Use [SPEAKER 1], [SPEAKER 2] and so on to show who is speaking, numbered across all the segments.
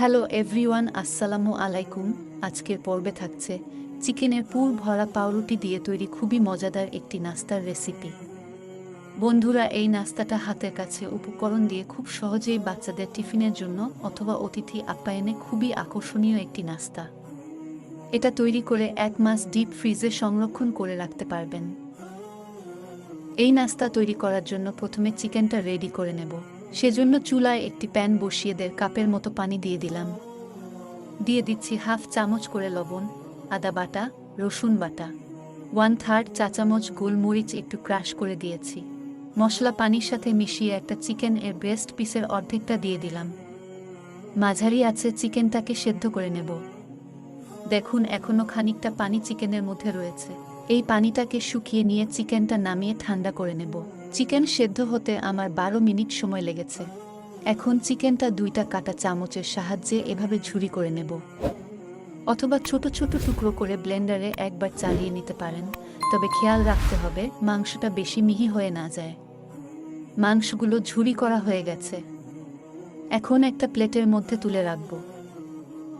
[SPEAKER 1] Hello everyone আসসালামু আলাইকুম আজকের পর্বে থাকছে চিকেনের পুর ভরা পাউরুটি দিয়ে তৈরি খুবই মজাদার একটি নাস্তার রেসিপি বন্ধুরা, এই নাস্তাটা হাতের কাছে উপকরণ দিয়ে খুব সহজেই বাচ্চাদের টিফিনের জন্য অথবা অতিথি আপ্যায়নে খুবই আকর্ষণীয় একটি নাস্তা। এটা তৈরি করে এক মাস ডিপ ফ্রিজে সংরক্ষণ করে রাখতে পারবেন। এই নাস্তা তৈরি করার জন্য প্রথমে চিকেনটা রেডি করে নেব। সেজন্য চুলায় একটি প্যান বসিয়ে দেড় কাপের মতো পানি দিয়ে দিলাম। দিয়ে দিচ্ছি হাফ চামচ করে লবণ, আদা বাটা, রসুন বাটা। ওয়ান থার্ড চা চামচ গোলমরিচ একটু ক্রাশ করে দিয়েছি। মশলা পানির সাথে মিশিয়ে একটা চিকেন এর ব্রেস্ট পিসের অর্ধেকটা দিয়ে দিলাম। মাঝারি আছে চিকেনটাকে সেদ্ধ করে নেব। দেখুন এখনও খানিকটা পানি চিকেনের মধ্যে রয়েছে। এই পানিটাকে শুকিয়ে নিয়ে চিকেনটা নামিয়ে ঠান্ডা করে নেব। চিকেন সেদ্ধ হতে আমার বারো মিনিট সময় লেগেছে। এখন চিকেনটা দুইটা কাটা চামচের সাহায্যে এভাবে ঝুরি করে নেব। অথবা ছোট ছোট টুকরো করে ব্লেন্ডারে একবার চালিয়ে নিতে পারেন, তবে খেয়াল রাখতে হবে মাংসটা বেশি মিহি হয়ে না যায়। মাংসগুলো ঝুরি করা হয়ে গেছে। এখন একটা প্লেটের মধ্যে তুলে রাখব।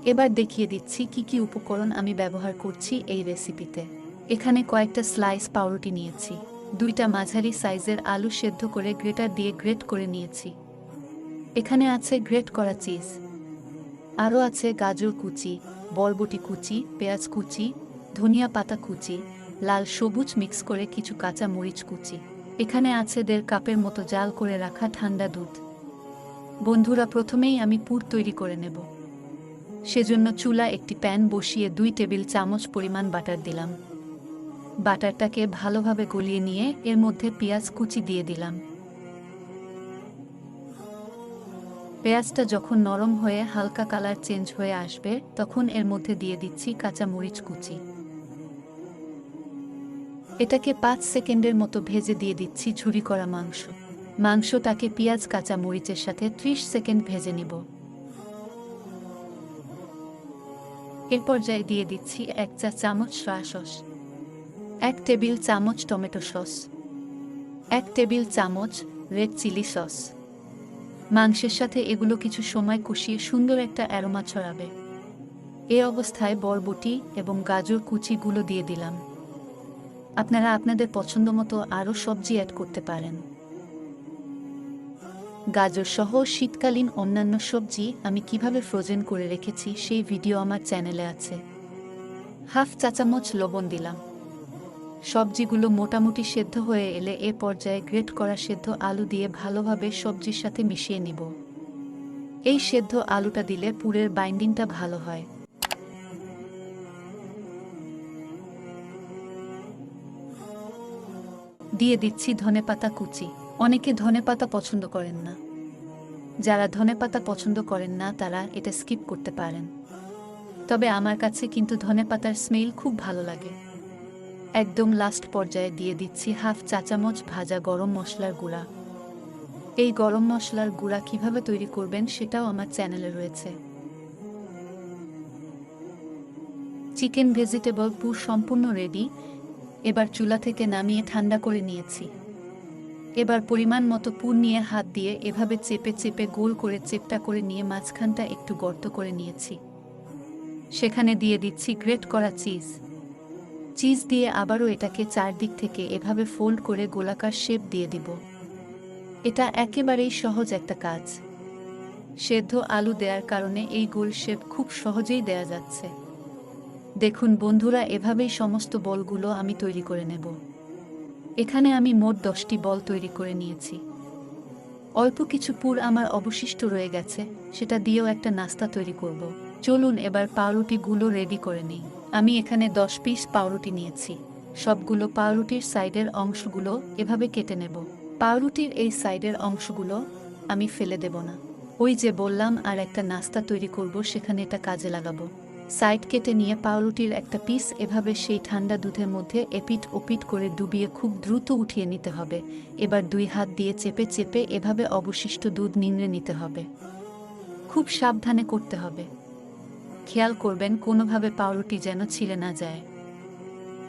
[SPEAKER 1] এবার দেখিয়ে দিচ্ছি কি কি উপকরণ আমি ব্যবহার করছি এই রেসিপিতে। এখানে কয়েকটা স্লাইস পাউরুটি নিয়েছি। দুইটা মাঝারি সাইজের আলু সেদ্ধ করে গ্রেটার দিয়ে গ্রেট করে নিয়েছি। এখানে আছে গ্রেট করা চিজ। আরও আছে গাজর কুচি, বরবটি কুচি, পেঁয়াজ কুচি, ধনিয়া পাতা কুচি, লাল সবুজ মিক্স করে কিছু কাঁচা মরিচ কুচি। এখানে আছে দেড় কাপের মতো জাল করে রাখা ঠান্ডা দুধ। বন্ধুরা, প্রথমেই আমি পুর তৈরি করে নেব। সেজন্য চুলা একটি প্যান বসিয়ে দুই টেবিল চামচ পরিমাণ বাটার দিলাম। বাটারটাকে ভালোভাবে গলিয়ে নিয়ে এর মধ্যে পেঁয়াজ কুচি দিয়ে দিলাম। পেঁয়াজটা যখন নরম হয়ে হালকা কালার চেঞ্জ হয়ে আসবে, তখন এর মধ্যে দিয়ে দিচ্ছি কাঁচা মরিচ কুচি। এটাকে পাঁচ সেকেন্ডের মতো ভেজে দিয়ে দিচ্ছি ঝুরি করা মাংস। মাংসটাকে পেঁয়াজ কাঁচা মরিচের সাথে ত্রিশ সেকেন্ড ভেজে নিব। এর পর্যায়ে দিয়ে দিচ্ছি এক চা চামচ সয়া সস এক টেবিল চামচ টমেটো সস। এক টেবিল চামচ রেড চিলি সস। মাংসের সাথে এগুলো কিছু সময় কষিয়ে সুন্দর একটা অ্যারোমা ছড়াবে। এ অবস্থায় বরবটি এবং গাজর কুচিগুলো দিয়ে দিলাম। আপনারা আপনাদের পছন্দ মতো আরও সবজি অ্যাড করতে পারেন। গাজর সহ শীতকালীন অন্যান্য সবজি আমি কীভাবে ফ্রোজেন করে রেখেছি সেই ভিডিও আমার চ্যানেলে আছে। হাফ চা চামচ লবণ দিলাম। সবজিগুলো মোটামুটি সেদ্ধ হয়ে এলে এ পর্যায়ে গ্রেট করা সেদ্ধ আলু দিয়ে ভালোভাবে সবজির সাথে মিশিয়ে নিব। এই সেদ্ধ আলুটা দিলে পুরের বাইন্ডিংটা ভালো হয়। দিয়ে দিচ্ছি ধনেপাতা কুচি। অনেকে ধনেপাতা পছন্দ করেন না। যারা ধনেপাতা পছন্দ করেন না, তারা এটা স্কিপ করতে পারেন। তবে আমার কাছে কিন্তু ধনেপাতার স্মেল খুব ভালো লাগে। একদম লাস্ট পর্যায়ে দিয়ে দিচ্ছি হাফ চা চামচ ভাজা গরম মশলার গুঁড়া। এই গরম মশলার গুঁড়া কীভাবে তৈরি করবেন সেটাও আমার চ্যানেলে রয়েছে। চিকেন ভেজিটেবল পুর সম্পূর্ণ রেডি এবার চুলা থেকে নামিয়ে ঠান্ডা করে নিয়েছি। এবার পরিমাণ মতো পুর নিয়ে হাত দিয়ে এভাবে চেপে চেপে গোল করে চেপটা করে নিয়ে মাঝখানটা একটু গর্ত করে নিয়েছি। সেখানে দিয়ে দিচ্ছি গ্রেট করা চিজ চিজ দিয়ে আবারও এটাকে চারদিক থেকে এভাবে ফোল্ড করে গোলাকার শেপ দিয়ে দিব। এটা একেবারেই সহজ একটা কাজ। সেদ্ধ আলু দেওয়ার কারণে এই গোল শেপ খুব সহজেই দেয়া যাচ্ছে। দেখুন বন্ধুরা, এভাবেই সমস্ত বলগুলো আমি তৈরি করে নেব। এখানে আমি মোট দশটি বল তৈরি করে নিয়েছি। অল্প কিছু পুর আমার অবশিষ্ট রয়ে গেছে, সেটা দিয়েও একটা নাস্তা তৈরি করব। চলুন এবার পাউরুটিগুলো রেডি করে নিই। আমি এখানে দশ পিস পাউরুটি নিয়েছি। সবগুলো পাউরুটির সাইডের অংশগুলো এভাবে কেটে নেব। পাউরুটির এই সাইডের অংশগুলো আমি ফেলে দেব না। ওই যে বললাম, আর একটা নাস্তা তৈরি করব, সেখানে এটা কাজে লাগাবো। সাইড কেটে নিয়ে পাউরুটির একটা পিস, এভাবে সেই ঠান্ডা দুধের মধ্যে এপিট ওপিট করে ডুবিয়ে খুব দ্রুত উঠিয়ে নিতে হবে। এবার দুই হাত দিয়ে চেপে চেপে এভাবে অবশিষ্ট দুধ নিংড়ে নিতে হবে। খুব সাবধানে করতে হবে। খেয়াল করবেন কোনোভাবে পাউরুটি যেন ছিঁড়ে না যায়।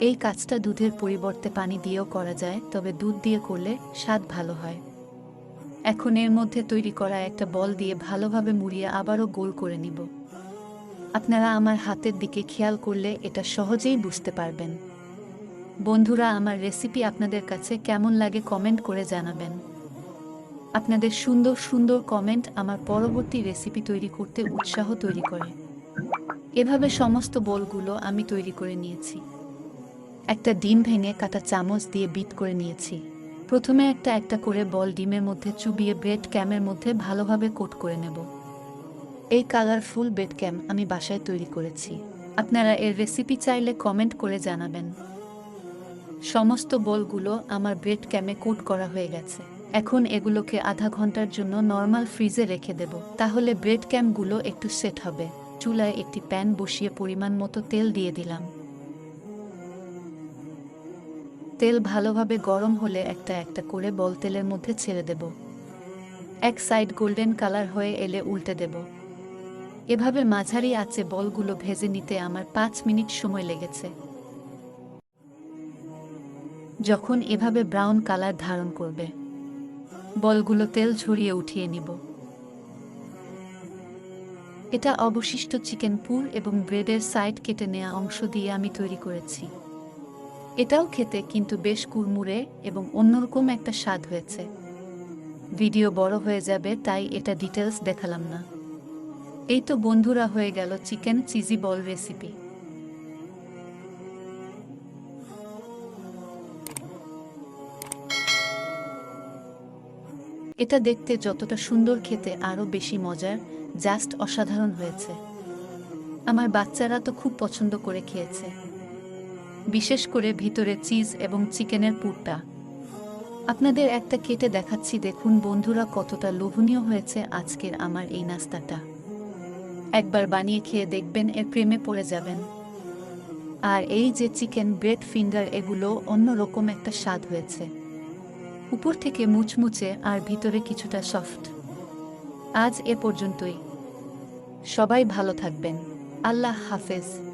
[SPEAKER 1] এই কাজটা দুধের পরিবর্তে পানি দিয়েও করা যায়, তবে দুধ দিয়ে করলে স্বাদ ভালো হয়। এখন এর মধ্যে তৈরি করা একটা বল দিয়ে ভালোভাবে মুড়িয়ে আবারও গোল করে নিব। আপনারা আমার হাতের দিকে খেয়াল করলে এটা সহজেই বুঝতে পারবেন। বন্ধুরা, আমার রেসিপি আপনাদের কাছে কেমন লাগে কমেন্ট করে জানাবেন। আপনাদের সুন্দর সুন্দর কমেন্ট আমার পরবর্তী রেসিপি তৈরি করতে উৎসাহ তৈরি করে। এভাবে সমস্ত বলগুলো আমি তৈরি করে নিয়েছি। একটা ডিম ভেঙে কাটা চামচ দিয়ে বিট করে নিয়েছি। প্রথমে একটা একটা করে বল ডিমের মধ্যে চুবিয়ে ব্রেড ক্যামের মধ্যে ভালোভাবে কোট করে নেব। এই কালারফুল ব্রেড ক্যাম আমি বাসায় তৈরি করেছি। আপনারা এর রেসিপি চাইলে কমেন্ট করে জানাবেন। সমস্ত বলগুলো আমার ব্রেড ক্যামে কোট করা হয়ে গেছে। এখন এগুলোকে আধা ঘণ্টার জন্য নর্মাল ফ্রিজে রেখে দেব। তাহলে ব্রেড ক্যামগুলো একটু সেট হবে। চুলায় একটি প্যান বসিয়ে পরিমাণ মতো তেল দিয়ে দিলাম। তেল ভালোভাবে গরম হলে একটা একটা করে বল তেলের মধ্যে ছেড়ে দেব। এক সাইড গোল্ডেন কালার হয়ে এলে উল্টে দেব। এভাবে মাঝারি আছে বলগুলো ভেজে নিতে আমার পাঁচ মিনিট সময় লেগেছে। যখন এভাবে ব্রাউন কালার ধারণ করবে, বলগুলো তেল ঝরিয়ে উঠিয়ে নিব। এটা অবশিষ্ট চিকেন পুর এবং ব্রেডের সাইড কেটে নেওয়া অংশ দিয়ে আমি তৈরি করেছি। এটাও খেতে কিন্তু বেশ কুরমুরে এবং অন্যরকম একটা স্বাদ হয়েছে। ভিডিও বড় হয়ে যাবে, তাই এটা ডিটেলস দেখালাম না। এই তো বন্ধুরা, হয়ে গেল চিকেন চিজি বল রেসিপি। এটা দেখতে যতটা সুন্দর খেতে আরও বেশি মজার, জাস্ট অসাধারণ হয়েছে। আমার বাচ্চারা তো খুব পছন্দ করে খেয়েছে। বিশেষ করে ভিতরে চিজ এবং চিকেনের পুরটা। আপনাদের একটা কেটে দেখাচ্ছি, দেখুন বন্ধুরা কতটা লোভনীয় হয়েছে আজকের আমার এই নাস্তাটা। একবার বানিয়ে খেয়ে দেখবেন, এর প্রেমে পড়ে যাবেন। আর এই যে চিকেন ব্রেড ফিঙ্গার, এগুলো অন্যরকম একটা স্বাদ হয়েছে। উপর থেকে মুচমুচে আর ভিতরে কিছুটা সফট। আজ এ পর্যন্তই। সবাই ভালো থাকবেন। আল্লাহ হাফেজ।